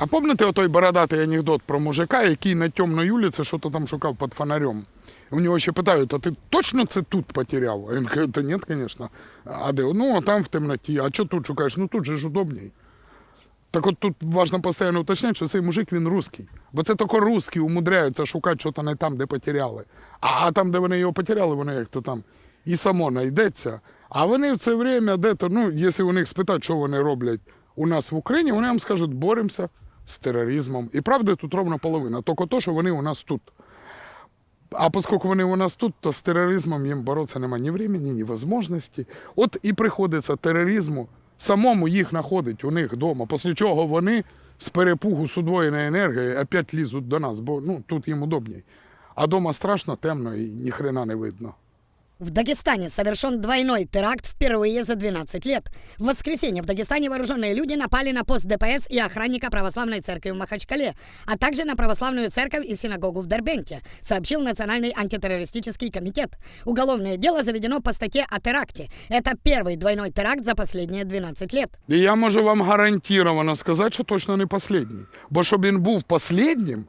А пам'ятаєте отой бородатий анекдот про мужика, який на темній вулиці що то там шукав під фонарем? У нього ще питають, а ти точно це тут потеряв? А він каже, та ні, звісно. А де? Ну, а там в темноті. А що тут шукаєш? Ну тут же ж удобней. Так от тут важливо постійно уточняти, що цей мужик він русський. Бо це тільки русські умудряються шукати щось не там, де потеряли. А, а там, де вони його потеряли, воно як то там і само знайдеться. А вони в це время де-то, ну, якщо у них спитати, що вони роблять у нас в Україні, вони вам скажуть, боремося з тероризмом. І правда тут ровно половина. Тільки то, що вони у нас тут. А оскільки вони у нас тут, то з тероризмом їм боротися немає ні времени, ні можливості. От і приходиться тероризму самому їх знаходить у них вдома, після чого вони з перепугу з удвоєної енергії опять лізуть до нас, бо ну, тут їм удобній. А вдома страшно, темно і ні хрена не видно. В Дагестане совершен двойной теракт впервые за 12 лет. В воскресенье в Дагестане вооруженные люди напали на пост ДПС и охранника православной церкви в Махачкале, а также на православную церковь и синагогу в Дербенте, сообщил Национальный антитеррористический комитет. Уголовное дело заведено по статье о теракте. Это первый двойной теракт за последние 12 лет. І я можу вам гарантовано сказати, що точно не останній. Бо щоб він був останнім,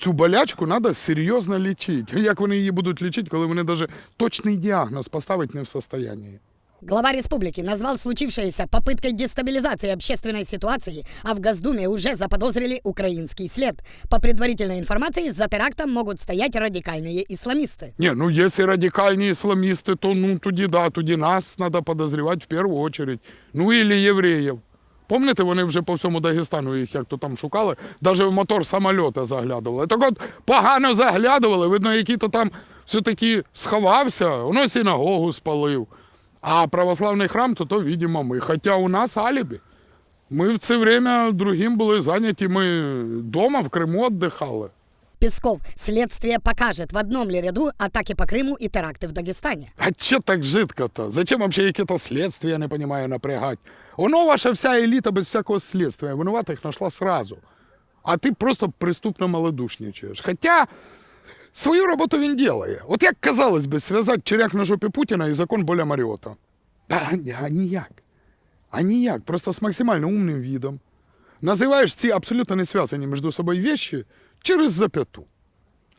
цю болячку треба серйозно лічити. Як вони її будуть лічити, коли вони навіть точний діагноз поставити не в состоянии? Глава республики назвал случившееся попыткой дестабилизации общественной ситуации, а в Госдуме уже заподозрили украинский след. По предварительной информации, за терактом могут стоять радикальные исламисты. Ні, ну якщо радикальні ісламісти, то ну тоді да, тоді нас треба підозрювати в першу чергу. Ну і євреїв. Пам'ятаєте, вони вже по всьому Дагестану їх як то там шукали, навіть в мотор самольота заглядували. Так от погано заглядували, видно, який то там все-таки сховався, воно синагогу спалив. А православний храм, то то, видимо, ми. Хоча у нас алібі. Ми в це время другим були зайняті, ми вдома в Криму віддихали. Песков, следствие покажет в одном ли ряду атаки по Крыму и теракты в Дагестане. А че так жидко-то? Зачем вообще какие-то следствия, я не понимаю, напрягать? Воно ваша вся еліта без всякого следствия. Винуватих нашла сразу. А ти просто преступно малодушничаєш. Хоча свою роботу він делає. От як казалось би, зв'язати черяк на жопі Путіна і закон Боля Маріота. Та а ніяк. А ніяк. Просто з максимально умним видом. Називаєш ці абсолютно не зв'язані між собою вещи через зап'яту.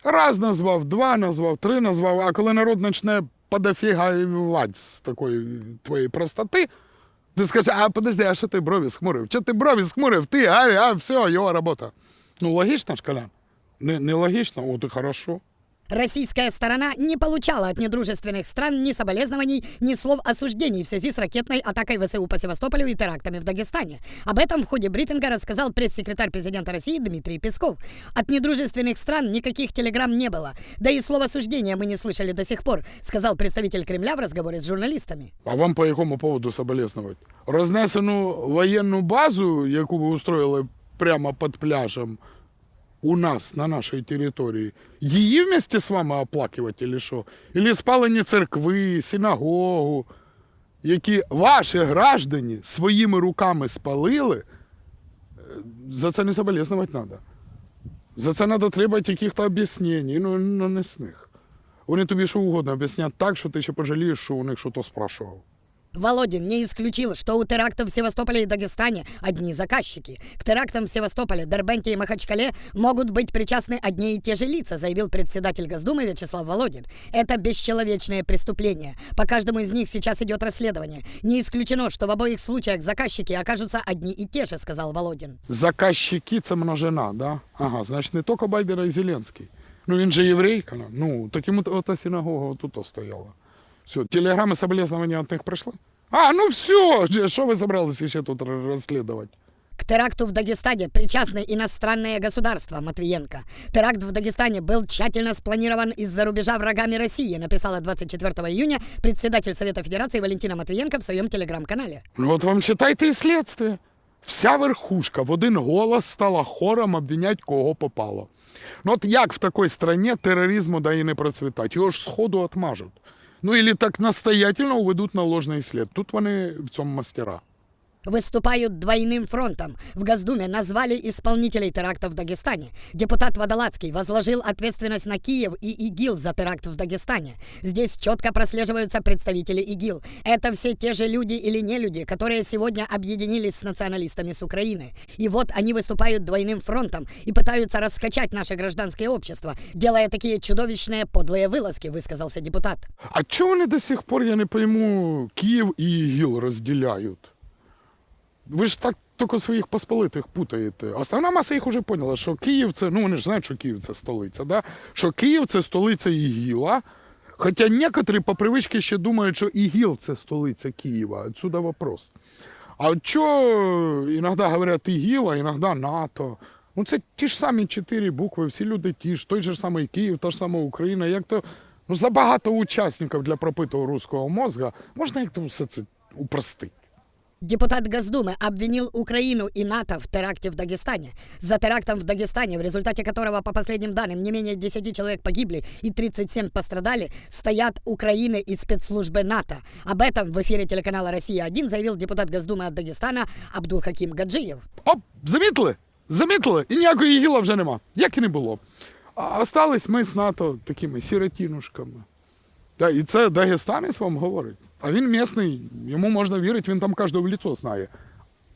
Раз назвав, два назвав, три назвав, а коли народ почне подофігаювати з такої твоєї простоти, ти скажеш, а подожди, а що ти брові схмурив? Що ти брові схмурив? Ти, а, а все, його робота. Ну, логічно ж, Колян? Не, не логічно, от і хорошо. Российская сторона не получала от недружественных стран ни соболезнований, ни слов осуждений в связи с ракетной атакой ВСУ по Севастополю и терактами в Дагестане. Об этом в ходе брифинга рассказал пресс-секретарь президента России Дмитрий Песков. От недружественных стран никаких телеграмм не было. Да и слов осуждения мы не слышали до сих пор, сказал представитель Кремля в разговоре с журналистами. А вам по якому поводу соболезнувати? Рознесену воєнну базу, яку ви устроїли прямо під пляжем у нас, на нашій території, її вместе з вами оплакувати, чи що? Или спалені церкви, синагогу, які ваші граждані своїми руками спалили, за це не соболезнувати треба. За це треба требувати якихось об'яснень, ну, ну не з них. Вони тобі що угодно об'яснять так, що ти ще пожалієш, що у них щось спрашував. Володин не исключил, что у терактов в Севастополе и Дагестане одни заказчики. К терактам в Севастополе, Дербенте и Махачкале могут быть причастны одни и те же лица, заявил председатель Госдумы Вячеслав Володин. Это бесчеловечное преступление. По каждому из них сейчас идет расследование. Не исключено, что в обоих случаях заказчики окажутся одни и те же, сказал Володин. Заказчики це множина, да? Ага, значить не тільки Байдера і Зеленський. Ну він же єврей, кана. ну так йому ота синагога тут стояла. Все, телеграми соболезнования от них прийшли? А, ну все, що ви собралися ще тут розслідувати? К теракту в Дагестане причастны иностранное государство Матвиенко. Теракт в Дагестане был тщательно спланирован из-за рубежа врагами России, написала 24 июня председатель Совета Федерации Валентина Матвиенко в своем телеграм-канале. Ну от вам читайте і слідство. Вся верхушка в один голос стала хором обвинять кого попало. Ну от як в такій стране тероризму да і не процвітати? Його ж сходу отмажуть. Ну, или так настоятельно уведуть на ложний слід. Тут вони в цьому мастера. выступают двойным фронтом. В Госдуме назвали исполнителей терактов в Дагестане. Депутат Водолацкий возложил ответственность на Киев и ИГИЛ за теракт в Дагестане. Здесь четко прослеживаются представители ИГИЛ. Это все те же люди или не люди, которые сегодня объединились с националистами с Украины. И вот они выступают двойным фронтом и пытаются раскачать наше гражданское общество, делая такие чудовищные подлые вылазки, высказался депутат. А чого вони до сих пор, я не пойму, Київ і ІГІЛ розділяють? Ви ж так тільки своїх посполитих путаєте. Основна маса їх вже поняла, що Київ це, ну вони ж знають, що Київ це столиця, да? що Київ це столиця ІГІЛа. Хоча некоторі по привичці ще думають, що ІГІЛ це столиця Києва. Отсюда вопрос. А от що іноді говорять ІГІЛ, а іноді НАТО? Ну це ті ж самі чотири букви, всі люди ті ж, той же самий Київ, та ж сама Україна. Як то ну, забагато учасників для пропитого руського мозга, можна як то все це упростити. Депутат Госдумы обвинил Украину и НАТО в теракте в Дагестане. За терактом в Дагестане, в результате которого, по последним данным, не менее 10 человек погибли и 37 пострадали, стоят Украины и спецслужбы НАТО. Об этом в эфире телеканала «Россия-1» заявил депутат Госдумы от Дагестана Абдулхаким Гаджиев. Оп, замітили? Замітили? І ніякої ігіла вже нема. Як і не було. А остались ми з НАТО такими сіротінушками. Та, і це дагестанець вам говорить. А він місний, йому можна вірити, він там кожного в лицо знає.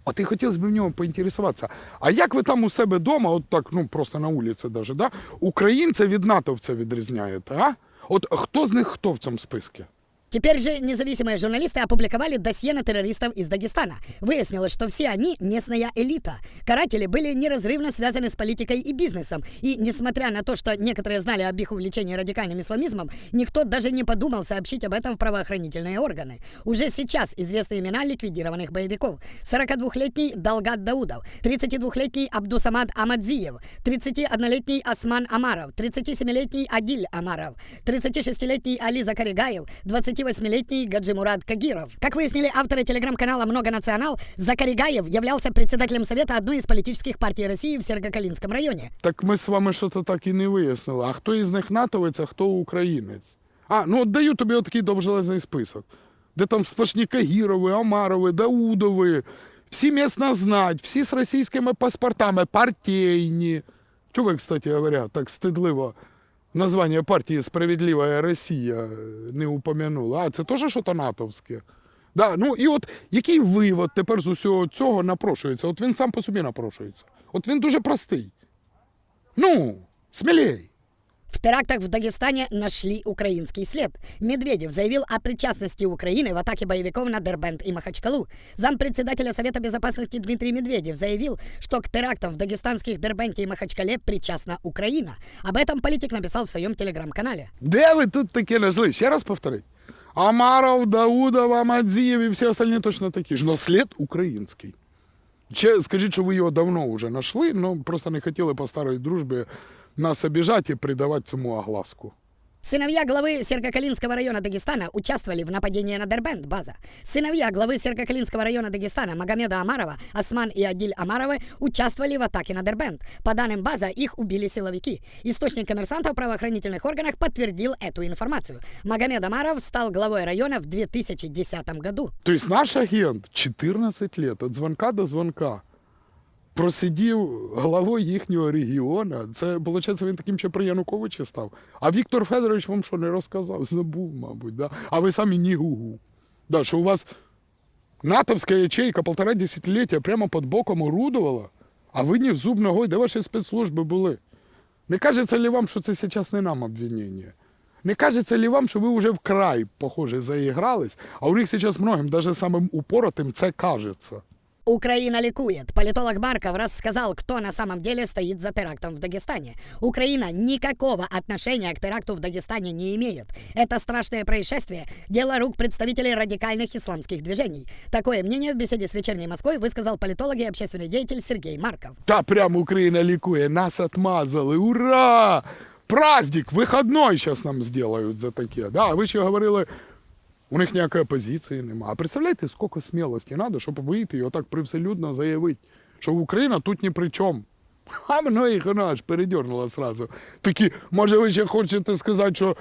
От і хотілося б в нього поінтересуватися. А як ви там у себе вдома, от так, ну просто на вулиці даже, да, українця від натовця відрізняєте, а? От хто з них хто в цьому списку? Теперь же независимые журналисты опубликовали досье на террористов из Дагестана. Выяснилось, что все они местная элита. Каратели были неразрывно связаны с политикой и бизнесом. И несмотря на то, что некоторые знали об их увлечении радикальным исламизмом, никто даже не подумал сообщить об этом в правоохранительные органы. Уже сейчас известны имена ликвидированных боевиков. 42-летний Далгат Даудов, 32-летний Абдусамад Амадзиев, 31-летний Осман Амаров, 37-летний Адиль Амаров, 36-летний Али Закаригаев, 28-летний Гаджимурад Кагиров. Как выяснили авторы телеграм-канала «Многонационал», Закаригаев являлся председателем Совета одной из политических партий России в Сергокалинском районе. Так ми з вами щось так і не вияснили. А хто із них натовець, а хто українець? А, ну от даю тобі отакий довжелезний список, де там сплошні Кагірови, Омарови, Даудови, всі місно знать, всі з російськими паспортами, партійні. Чого ви, кстати говоря, так стидливо Названня партії Справедлива Росія не упомянула. А це теж щось натовське. Да, ну і от який вивод тепер з усього цього напрошується? От він сам по собі напрошується. От він дуже простий. Ну, смелей. В терактах в Дагестане нашли украинский след. Медведев заявил о причастности Украины в атаке боевиков на Дербент и Махачкалу. Зампредседателя Совета Безопасности Дмитрий Медведев заявил, что к терактам в дагестанских Дербенте и Махачкале причастна Украина. Об этом политик написал в своем телеграм-канале. Де ви тут таке нашли? Ще раз повторіть. Амаров, Даудов, Амадзієв і всі остальні точно такі ж. Но слід український. Ще скажіть, що ви його давно вже знайшли, але просто не хотіли по старій дружбі нас обіжати і придавати цьому огласку. Сыновья главы Сергокалинского района Дагестана участвовали в нападении на Дербент, база. Сыновья главы Сергокалинского района Дагестана Магомеда Амарова, Осман и Адиль Амаровы участвовали в атаке на Дербент. По данным база, их убили силовики. Источник коммерсанта в правоохранительных органах подтвердил эту информацию. Магомед Амаров стал главой района в 2010 году. Тобто наш агент 14 років від дзвонка до дзвонка просидів головою їхнього регіону. Це, виходить, він таким ще при Януковичі став. А Віктор Федорович вам що не розказав? Забув, мабуть. Да? А ви самі ні гугу. Да, що у вас натовська ячейка полтора десятиліття прямо під боком орудувала, а ви ні в зуб ногой, де ваші спецслужби були? Не кажеться ли вам, що це зараз не нам обвинення? Не кажеться ли вам, що ви вже вкрай, похоже, заігрались, а у них зараз многим, даже самим упоротим, це кажеться? Украина ликует. Политолог Марков рассказал, кто на самом деле стоит за терактом в Дагестане. Украина никакого отношения к теракту в Дагестане не имеет. Это страшное происшествие – дело рук представителей радикальных исламских движений. Такое мнение в беседе с «Вечерней Москвой» высказал политолог и общественный деятель Сергей Марков. Та прямо Україна лікує, нас отмазали, ура! Праздник, вихідний зараз нам зроблять за таке. Да, а ви ще говорили, у них ніякої опозиції немає. А представляєте, скільки смілості треба, щоб вийти і отак привселюдно заявити, що Україна тут ні при чому. А мною їх вона аж передернула сразу. Такі, може, ви ще хочете сказати, що,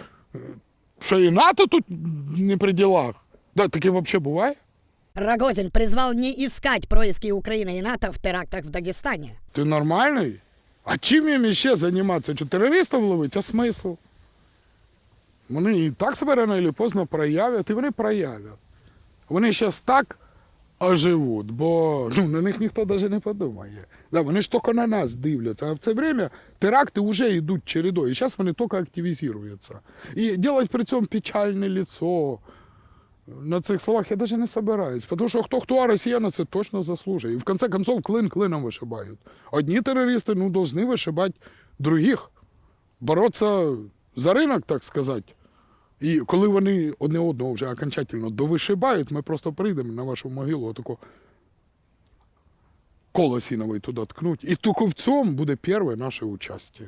що і НАТО тут не при ділах? Да, таке взагалі буває? Рогозин призвал не искать происки Украины и НАТО в терактах в Дагестане. Ти нормальний? А чим їм іще займатися? Що терористів ловить? А смисл? Вони і так себе рано чи поздно проявлять, і вони проявлять. Вони зараз так оживуть, бо ну, на них ніхто навіть не подумає. Да, вони ж тільки на нас дивляться, а в це время теракти вже йдуть чередою, і зараз вони тільки активізуються. І робити при цьому печальне лицо, на цих словах я даже не собираюсь. Потому що хто хто, а росіяни це точно заслужує. І в конце концов клин клином вишибають. Одні терористи ну, должны вишибати других, бороться за ринок, так сказати. І коли вони одне одного вже окончательно довишибають, ми просто прийдемо на вашу могилу, отако коло сіновий туди ткнуть. І тільки в цьому буде перше наше участь.